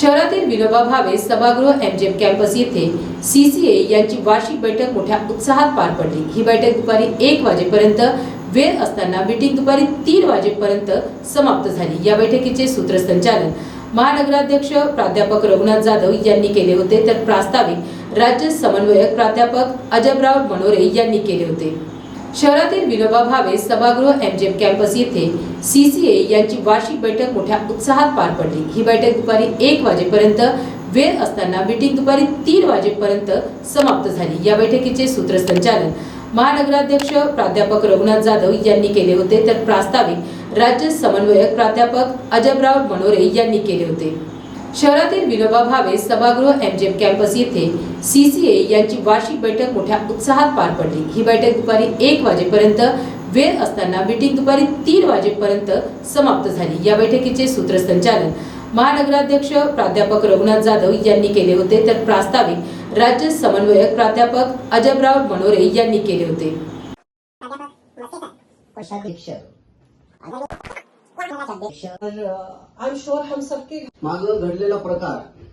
शहरातील विनोबा भावे सभागृह MGM campus येथे सीसीए यांची वार्षिक बैठक मोठ्या उत्साहात पार पडली. ही बैठक दुपारी एक वाजेपर्यंत वेळ असताना मीटिंग दुपारी तीन वाजेपर्यंत समाप्त झाली. या बैठकीचे सूत्रसंचालन महानगराध्यक्ष प्राध्यापक रघुनाथ जाधव यांनी केले होते. तर प्रास्ताविक राज्य समन्वयक प्राध्यापक अजबराव मनोरे यांनी केले होते. शहरातील विनोबा भावे सभागृह एमजीएम कॅम्पस येथे सीसीए यांची वार्षिक बैठक मोठ्या उत्साहात पार पडली. ही बैठक दुपारी एक वाजेपर्यंत वेळ असताना मीटिंग दुपारी तीन वाजेपर्यंत समाप्त झाली. या बैठकीचे सूत्रसंचालन महानगराध्यक्ष प्राध्यापक रघुनाथ जाधव यांनी केले होते. तर प्रास्ताविक राज्य समन्वयक प्राध्यापक अजबराव मनोरे यांनी केले होते. शहरातील विनोबा भावे सभागृह एमजेम कॅम्पस येथे सीसीए यांची वार्षिक बैठक मोठ्या उत्साहात पार पडली. ही बैठक दुपारी एक वाजेपर्यंत वेळ असताना मीटिंग दुपारी तीन वाजेपर्यंत समाप्त झाली. या बैठकीचे सूत्रसंचालन महानगराध्यक्ष प्राध्यापक रघुनाथ जाधव यांनी केले होते. तर प्रास्ताविक राज्य समन्वयक प्राध्यापक अजबराव मनोरे यांनी केले होते. आई एम श्योर हम सबके मागं घडलेला प्रकार